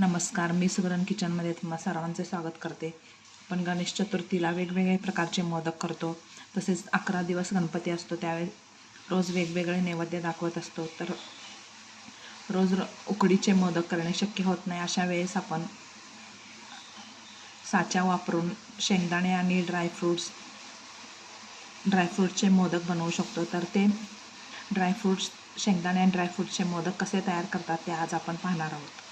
नमस्कार मी सुगरण किचनमध्ये तुम्हा सर्वांचे स्वागत करते. आपण गणेश चतुर्थीला वेगवेगळे प्रकारचे मोदक करतो. तसेच अकरा दिवस गणपती असतो त्यावेळेस रोज वेगवेगळे नैवेद्य दाखवत असतो. तर रोज र- उकडीचे मोदक करणे शक्य होत नाही. अशा वेळेस आपण साचा वापरून शेंगदाणे आणि ड्रायफ्रूट्स ड्रायफ्रूटचे मोदक बनवू शकतो. तर ते ड्रायफ्रूट्स शेंगदाणे आणि ड्रायफ्रूटचे मोदक कसे तयार करतात ते आज आपण पाहणार आहोत.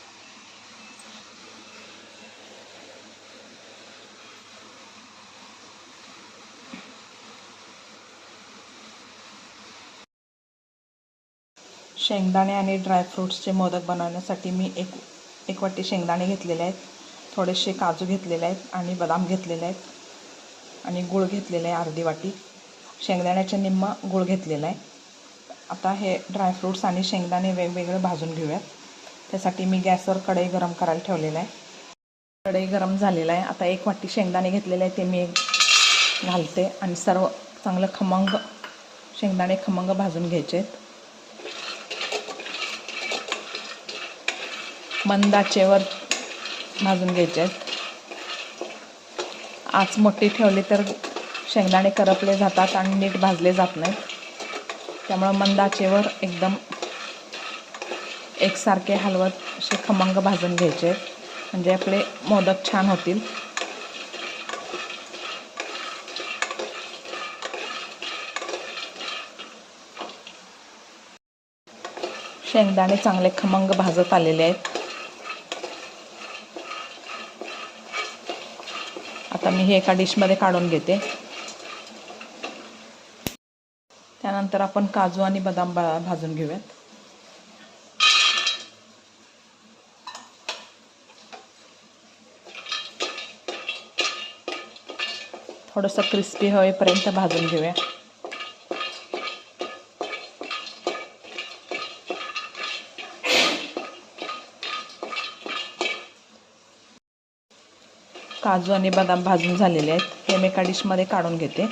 शेंगदाणे आणि ड्रायफ्रूट्सचे मोदक बनवण्यासाठी मी एक एक वाटी शेंगदाणे घेतलेले आहेत. थोडेसे काजू घेतलेले आहेत आणि बदाम घेतलेले आहेत. आणि गूळ घेतलेलं आहे अर्धी वाटी. शेंगदाण्याचे निम्म गूळ घेतलेला आहे. आता हे ड्रायफ्रूट्स आणि शेंगदाणे वेगवेगळे भाजून घेऊयात. त्यासाठी मी गॅसवर कढई गरम करायला ठेवलेलं आहे. कढई गरम झालेला आहे. आता एक वाटी शेंगदाणे घेतलेले आहे. ते मी घालते आणि सर्व चांगलं खमंग शेंगदाणे खमंग भाजून घ्यायचे आहेत. मंद आचेवर भाजून घ्यायचे आहेत. आच मोठी ठेवली तर शेंगदाणे करपले जातात आणि नीट भाजले जात नाहीत. त्यामुळं मंद आचेवर एकदम एकसारखे हलवत असे खमंग भाजून घ्यायचे आहेत. म्हणजे आपले मोदक छान होतील. शेंगदाणे चांगले खमंग भाजत आलेले आहेत. आता मी हे एका डिशमध्ये काढून घेते. त्यानंतर आपण काजू आणि बदाम भाजून घेऊयात. थोडंसं क्रिस्पी होईपर्यंत भाजून घेऊया. काजू आणि बदाम भाजून झालेले आहेत. हे मी एका डिशमध्ये काढून घेते.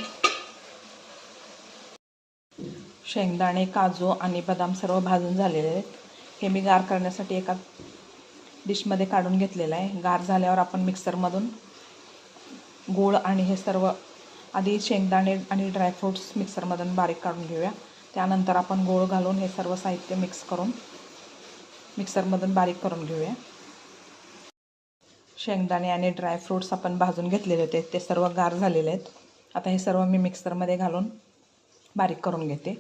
शेंगदाणे काजू आणि बदाम सर्व भाजून झालेले आहेत. हे मी गार करण्यासाठी एका डिशमध्ये काढून घेतलेलं आहे. गार झाल्यावर आपण मिक्सरमधून गूळ आणि हे सर्व आधी शेंगदाणे आणि ड्रायफ्रूट्स मिक्सरमधून बारीक काढून घेऊया. त्यानंतर आपण गूळ घालून हे सर्व साहित्य मिक्स करून मिक्सरमधून बारीक करून घेऊया. शेंगदाणे आणि ड्रायफ्रूट्स आपण भाजून घेतलेले होते. ते सर्व गार झालेले आहेत. आता हे सर्व मी मिक्सरमध्ये घालून बारीक करून घेते.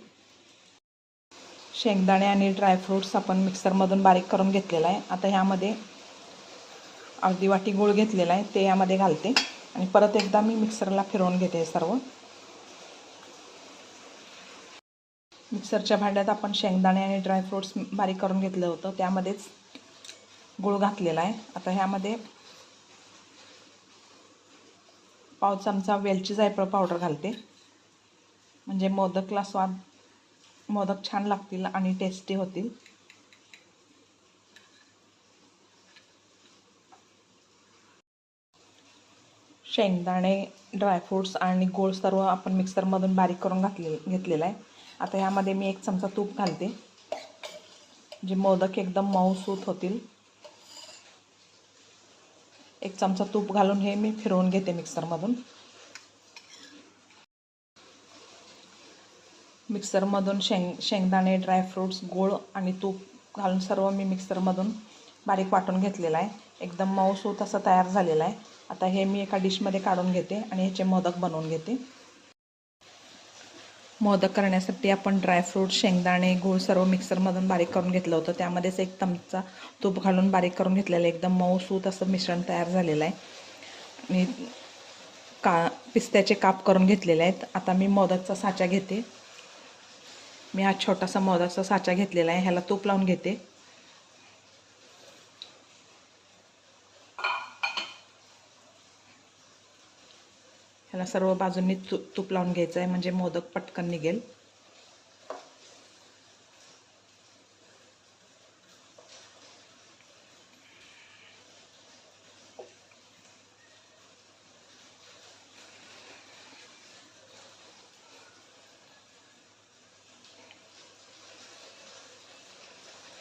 शेंगदाणे आणि ड्रायफ्रूट्स आपण मिक्सरमधून बारीक करून घेतलेला आहे. आता ह्यामध्ये अर्धी वाटी गूळ घेतलेला आहे. ते यामध्ये घालते. आणि परत एकदा मी मिक्सरला फिरवून घेते सर्व. मिक्सरच्या भांड्यात आपण शेंगदाणे आणि ड्रायफ्रूट्स बारीक करून घेतलं होतं. त्यामध्येच गूळ घातलेला आहे. आता ह्यामध्ये पाव चमचा वेलची जायफळ पावडर घालते. म्हणजे मोदकला स्वाद मोदक छान लागतील आणि टेस्टी होतील. शेंगदाणे ड्रायफ्रूट्स आणि गोळ सर्व आपण मिक्सरमधून बारीक करून घातले घेतलेला आहे. आता ह्यामध्ये मी एक चमचा तूप घालते. जे मोदक एकदम मऊसूत होतील. एक चमचा तूप घालून हे मी फिरवून घेते मिक्सरमधून. मिक्सरमधून शेंग शेंगदाणे ड्रायफ्रूट्स गूळ आणि तूप घालून सर्व मी मिक्सरमधून बारीक वाटून घेतलेलं आहे. एकदम मऊसूत असं तयार झालेलं आहे. आता हे मी एका डिशमध्ये काढून घेते आणि ह्याचे मोदक बनवून घेते. मोदक करण्यासाठी आपण ड्रायफ्रूट शेंगदाणे गूळ सर्व मिक्सरमधून बारीक करून घेतलं होतं. त्यामध्येच एक चमचा तूप घालून बारीक करून घेतलेलं आहे. एकदम मऊसूत असं मिश्रण तयार झालेलं आहे. आणि का पिस्त्याचे काप करून घेतलेले आहेत. आता मी मोदकचा साचा घेते. मी हा छोटासा मोदकचा साचा घेतलेला आहे. ह्याला तूप लावून घेते. त्याला सर्व बाजूंनी तू तूप लावून घ्यायचं आहे म्हणजे मोदक पटकन निघेल.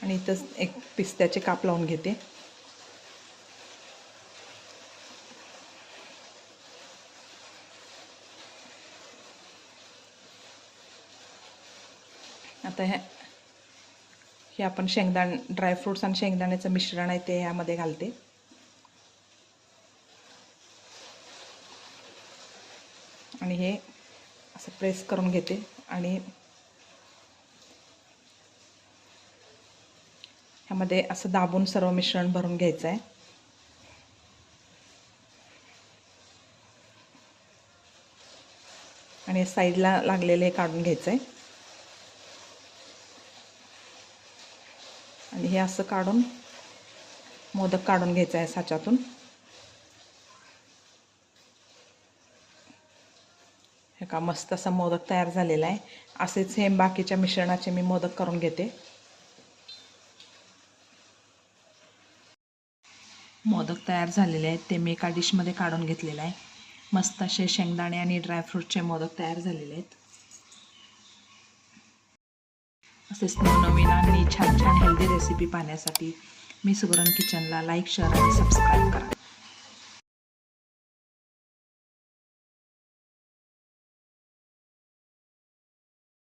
आणि इथंच एक पिस्त्याचे काप लावून घेते. आता ह्या हे आपण शेंगदाण ड्रायफ्रूट्स आणि शेंगदाण्याचं मिश्रण आहे ते ह्यामध्ये घालते. आणि हे असं प्रेस करून घेते. आणि ह्यामध्ये असं दाबून सर्व मिश्रण भरून घ्यायचं आहे. आणि साईडला लागलेले काढून घ्यायचं आहे. हे असं काढून मोदक काढून घ्यायचं आहे साच्यातून. हे का मस्त असा मोदक तयार झालेला आहे. असेच हे बाकीच्या मिश्रणाचे मी मोदक करून घेते. मोदक तयार झालेले आहेत. ते मी एका डिशमध्ये काढून घेतलेलं आहे. मस्त असे शेंगदाणे आणि ड्रायफ्रूटचे मोदक तयार झालेले आहेत. असेच नवनवीन आणि छान रेसिपी पाहण्यासाठी मी सुगरण किचनला लाईक शेअर आणि सबस्क्राईब करा.